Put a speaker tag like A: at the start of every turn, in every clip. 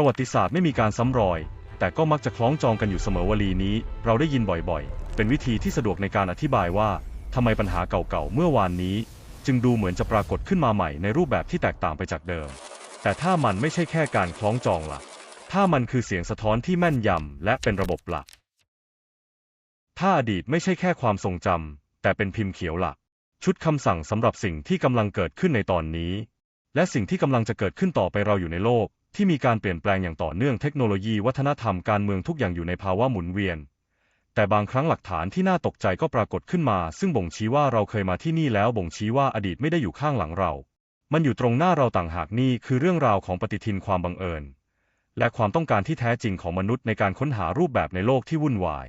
A: ประวัติศาสตร์ไม่มีการซ้ำรอย แต่ก็มักจะคล้องจองกันอยู่เสมอวลีนี้ เราได้ยินบ่อยๆ เป็นวิธีที่สะดวกในการอธิบายว่าทำไมปัญหาเก่าๆเมื่อวานนี้ จึงดูเหมือนจะปรากฏขึ้นมาใหม่ในรูปแบบที่แตกต่างไปจากเดิม แต่ถ้ามันไม่ใช่แค่การคล้องจองล่ะ ถ้ามันคือเสียงสะท้อนที่แม่นยำและเป็นระบบหลัก ถ้าอดีตไม่ใช่แค่ความทรงจำแต่เป็นพิมพ์เขียวหลัก ชุดคำสั่งสำหรับสิ่งที่กำลังเกิดขึ้นในตอนนี้ และสิ่งที่กำลังจะเกิดขึ้นต่อไปเราอยู่ในโลก ที่มีการเปลี่ยนแปลงอย่างต่อเนื่องเทคโนโลยีวัฒนธรรมการเมืองทุกอย่างอยู่ในภาวะหมุนเวียน แต่บางครั้งหลักฐานที่น่าตกใจก็ปรากฏขึ้นมา ซึ่งบ่งชี้ว่าเราเคยมาที่นี่แล้วบ่งชี้ว่าอดีตไม่ได้อยู่ข้างหลังเรา มันอยู่ตรงหน้าเราต่างหากนี่คือเรื่องราวของปฏิทินความบังเอิญ และความต้องการที่แท้จริงของมนุษย์ในการค้นหารูปแบบในโลกที่วุ่นวาย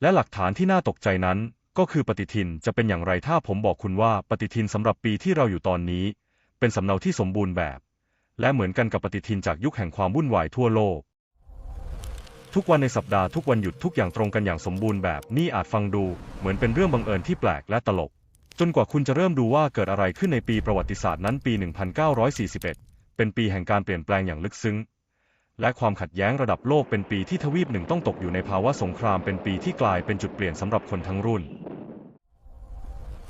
A: และหลักฐานที่น่าตกใจนั้น ก็คือปฏิทินจะเป็นอย่างไรถ้าผมบอกคุณว่าปฏิทินสำหรับปีที่เราอยู่ตอนนี้ เป็นสำเนาที่สมบูรณ์แบบ และเหมือนกันกับปฏิทินจากยุคแห่งความวุ่นวายทั่วโลก ทุกวันในสัปดาห์ทุกวันหยุดทุกอย่างตรงกันอย่างสมบูรณ์แบบนี่อาจฟังดู เหมือนเป็นเรื่องบังเอิญที่แปลกและตลก จนกว่าคุณจะเริ่มดูว่าเกิดอะไรขึ้นในปีประวัติศาสตร์นั้นปี 1941 เป็นปีแห่งการเปลี่ยนแปลงอย่างลึกซึ้ง และความขัดแย้งระดับโลกเป็นปีที่ทวีปหนึ่งต้องตกอยู่ในภาวะสงครามเป็นปีที่กลายเป็นจุดเปลี่ยนสำหรับคนทั้งรุ่น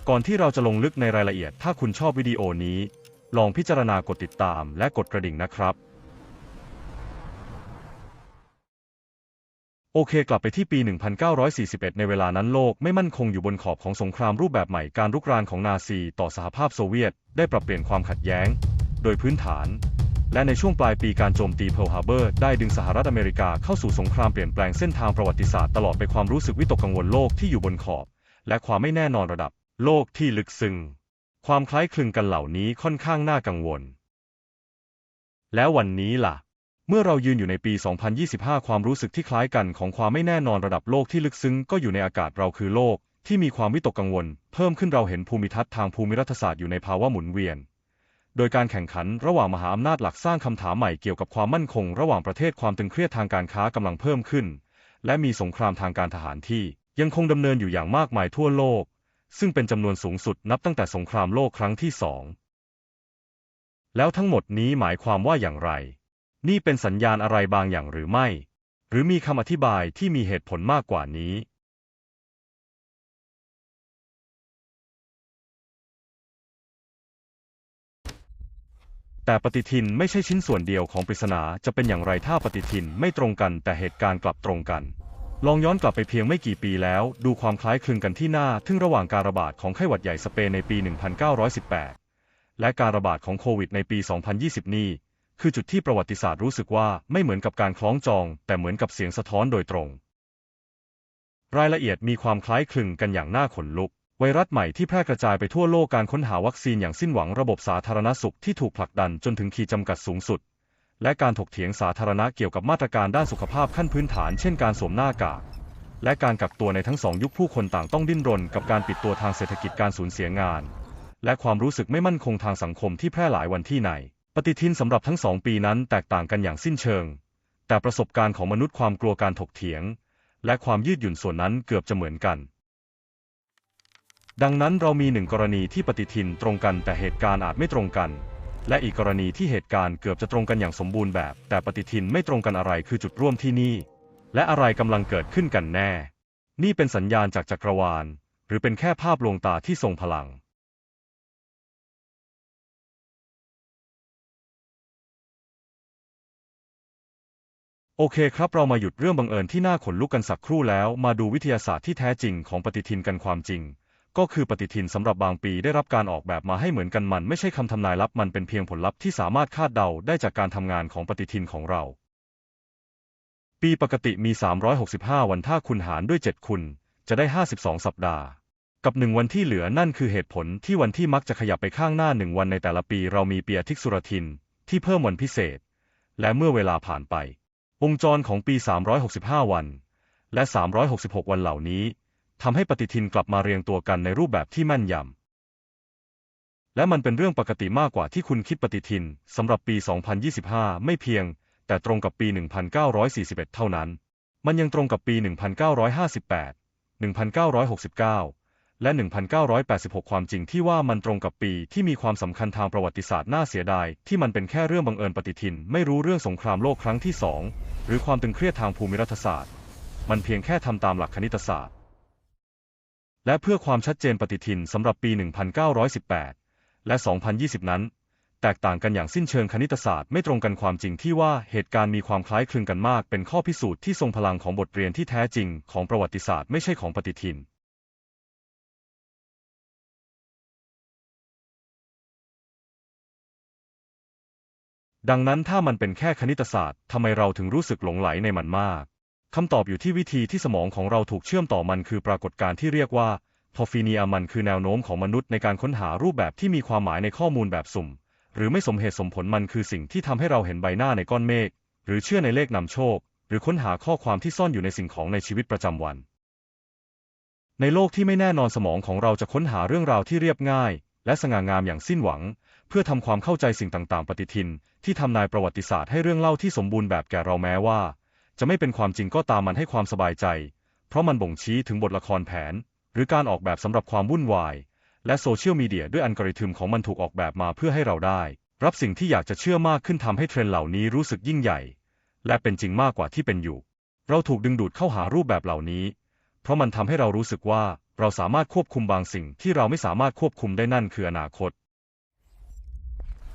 A: ก่อนที่เราจะลงลึกในรายละเอียด ถ้าคุณชอบวิดีโอนี้ ลองพิจารณากดติดตามและกดกระดิ่งนะครับ โอเคกลับไปที่ปี 1941 ในเวลานั้นโลกไม่มั่นคงอยู่บนขอบของสงครามรูปแบบใหม่การรุกรานของนาซี ต่อสหภาพโซเวียต ได้ปรับเปลี่ยนความขัดแย้ง โดยพื้นฐาน และในช่วงปลายปีการโจมตีเพิร์ลฮาร์เบอร์ได้ดึงสหรัฐอเมริกาเข้าสู่สงครามเปลี่ยนแปลงเส้นทางประวัติศาสตร์ตลอดไปความรู้สึกวิตกกังวลโลกที่อยู่บนขอบ และความไม่แน่นอนระดับ โลกที่ลึกซึ้งความคล้ายคลึงกันเหล่านี้ค่อนข้างน่ากังวล แล้ววันนี้ล่ะ เมื่อเรายืนอยู่ในปี 2025 ความรู้สึกที่คล้ายกันของความไม่แน่นอนระดับโลกที่ลึกซึ้งก็อยู่ในอากาศเราคือโลกที่มีความวิตกกังวล เพิ่มขึ้นเราเห็นภูมิทัศน์ทางภูมิรัฐศาสตร์อยู่ในภาวะหมุนเวียน โดยการแข่งขันระหว่างมหาอำนาจหลักสร้างคำถามใหม่เกี่ยวกับความมั่นคงระหว่างประเทศความตึงเครียดทางการค้ากำลังเพิ่มขึ้น และมีสงครามทางการทหารที่ยังคงดำเนินอยู่อย่างมากมายทั่วโลก ซึ่งเป็นจำนวนสูงสุดนับตั้งแต่สงครามโลกครั้งที่สองแล้วทั้งหมดนี้หมายความว่าอย่างไร นี่เป็นสัญญาณอะไรบางอย่างหรือไม่ หรือมีคำอธิบายที่มีเหตุผลมากกว่านี้ แต่ปฏิทินไม่ใช่ชิ้นส่วนเดียวของปริศนาจะเป็นอย่างไรถ้าปฏิทินไม่ตรงกันแต่เหตุการณ์กลับตรงกัน ลองย้อนกลับไปเพียงไม่กี่ปีแล้ว ดูความคล้ายคลึงกันที่หน้าทึ่งระหว่างการระบาดของไข้หวัดใหญ่สเปนในปี 1918 และการระบาดของโควิดในปี 2020 นี้ คือจุดที่ประวัติศาสตร์รู้สึกว่าไม่เหมือนกับการคล้องจอง แต่เหมือนกับเสียงสะท้อนโดยตรง รายละเอียดมีความคล้ายคลึงกันอย่างน่าขนลุก ไวรัสใหม่ที่แพร่กระจายไปทั่วโลกการค้นหาวัคซีนอย่างสิ้นหวังระบบสาธารณสุขที่ถูกผลักดันจนถึงขีดจำกัดสูงสุด และการถกเถียงสาธารณะเกี่ยวกับมาตรการด้านสุขภาพขั้นพื้นฐานเช่นการสวมหน้ากากและการกักตัวในทั้งสองยุคผู้คนต่างต้องดิ้นรนกับการปิดตัวทางเศรษฐกิจการสูญเสียงาน และความรู้สึกไม่มั่นคงทางสังคมที่แพร่หลายวันที่ไหนปฏิทินสำหรับทั้งสองปีนั้นแตกต่างกันอย่างสิ้นเชิง แต่ประสบการณ์ของมนุษย์ความกลัวการถกเถียง และความยืดหยุ่นส่วนนั้นเกือบจะเหมือนกัน ดังนั้นเรามีหนึ่งกรณีที่ปฏิทินตรงกันแต่เหตุการณ์อาจไม่ตรงกัน และอีกกรณีที่เหตุการณ์เกือบจะตรงกันอย่างสมบูรณ์แบบ แต่ปฏิทินไม่ตรงกันอะไรคือจุดร่วมที่นี่ และอะไรกำลังเกิดขึ้นกันแน่ นี่เป็นสัญญาณจากจักรวาล หรือเป็นแค่ภาพลวงตาที่ทรงพลังโอเคครับเรามาหยุดเรื่องบังเอิญที่น่าขนลุกกันสักครู่แล้ว มาดูวิทยาศาสตร์ที่แท้จริงของปฏิทินกันความจริง ก็คือปฏิทินสำหรับบางปีได้รับการออกแบบมาให้เหมือนกันมันไม่ใช่คำทำนายลับมันเป็นเพียงผลลัพธ์ที่สามารถคาดเดาได้จากการทำงานของปฏิทินของเรา ปีปกติมี 365 วันถ้าคุณหารด้วย 7 คุณ จะได้ 52 สัปดาห์ กับหนึ่งวันที่เหลือนั่นคือเหตุผลที่วันที่มักจะขยับไปข้างหน้าหนึ่งวันในแต่ละปีเรามีปีอาทิตย์สุรทินที่เพิ่มวันพิเศษ และเมื่อเวลาผ่านไป วงจรของปี 365 วัน และ 366 วันเหล่านี้ ทำให้ปฏิทินกลับมาเรียงตัวกันในรูปแบบที่แม่นยำ และมันเป็นเรื่องปกติมากกว่าที่คุณคิดปฏิทินสำหรับปี 2025 ไม่เพียง แต่ตรงกับปี 1941 เท่านั้น มันยังตรงกับปี 1958 1969 และ 1986 ความจริงที่ว่ามันตรงกับปีที่มีความสำคัญทางประวัติศาสตร์น่าเสียดาย ที่มันเป็นแค่เรื่องบังเอิญปฏิทิน ไม่รู้เรื่องสงครามโลกครั้งที่สองหรือความตึงเครียดทางภูมิรัฐศาสตร์ มันเพียงแค่ทำตามหลักคณิตศาสตร์ และเพื่อความชัดเจนปฏิทินสำหรับปี 1918 และ 2020 นั้น แตกต่างกันอย่างสิ้นเชิงคณิตศาสตร์ไม่ตรงกันความจริงที่ว่าเหตุการณ์มีความคล้ายคลึงกันมาก เป็นข้อพิสูจน์ที่ทรงพลังของบทเรียนที่แท้จริงของประวัติศาสตร์ไม่ใช่ของปฏิทินดังนั้นถ้ามันเป็นแค่คณิตศาสตร์ ทำไมเราถึงรู้สึกหลงไหลในมันมาก คำตอบอยู่ที่วิธีที่สมองของเราถูกเชื่อมต่อมันคือปรากฏการณ์ที่เรียกว่าพอฟีเนียมันคือแนวโน้มของมนุษย์ในการค้นหารูปแบบที่มีความหมายในข้อมูลแบบสุ่ม หรือไม่สมเหตุสมผลมันคือสิ่งที่ทำให้เราเห็นใบหน้าในก้อนเมฆหรือเชื่อในเลขนำโชค หรือค้นหาข้อความที่ซ่อนอยู่ในสิ่งของในชีวิตประจำวัน ในโลกที่ไม่แน่นอนสมองของเราจะค้นหาเรื่องราวที่เรียบง่าย และสง่างามอย่างสิ้นหวัง เพื่อทำความเข้าใจสิ่งต่างๆ ปฏิทิน ที่ทำนายประวัติศาสตร์ให้เรื่องเล่าที่สมบูรณ์แบบแก่เราแม้ว่า จะไม่เป็นความจริงก็ตามมันให้ความสบายใจ เพราะมันบ่งชี้ถึงบทละครแผน หรือการออกแบบสำหรับความวุ่นวาย และโซเชียลมีเดียด้วยอัลกอริทึมของมันถูกออกแบบมาเพื่อให้เราได้ รับสิ่งที่อยากจะเชื่อมากขึ้นทำให้เทรนด์เหล่านี้รู้สึกยิ่งใหญ่ และเป็นจริงมากกว่าที่เป็นอยู่ เราถูกดึงดูดเข้าหารูปแบบเหล่านี้ เพราะมันทำให้เรารู้สึกว่าเราสามารถควบคุมบางสิ่งที่เราไม่สามารถควบคุมได้นั่นคืออนาคต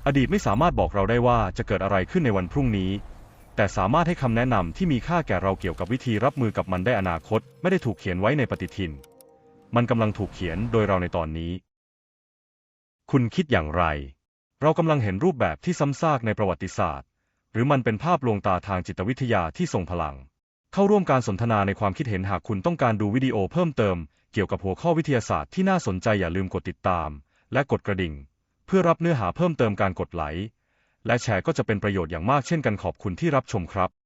A: อดีตไม่สามารถบอกเราได้ว่าจะเกิดอะไรขึ้นในวันพรุ่งนี้ แต่สามารถให้คำแนะนำที่มีค่าแก่เราเกี่ยวกับวิธีรับมือกับมันได้อนาคต ไม่ได้ถูกเขียนไว้ในปฏิทิน มันกำลังถูกเขียนโดยเราในตอนนี้ คุณคิดอย่างไร เรากำลังเห็นรูปแบบที่ซ้ำซากในประวัติศาสตร์ หรือมันเป็นภาพลวงตาทางจิตวิทยาที่ทรงพลัง เข้าร่วมการสนทนาในความคิดเห็นหากคุณต้องการดูวิดีโอเพิ่มเติม เกี่ยวกับหัวข้อวิทยาศาสตร์ที่น่าสนใจอย่าลืมกดติดตาม และกดกระดิ่ง เพื่อรับเนื้อหาเพิ่มเติมการกดไลค์ และแชร์ก็จะเป็นประโยชน์อย่างมากเช่นกันขอบคุณที่รับชมครับ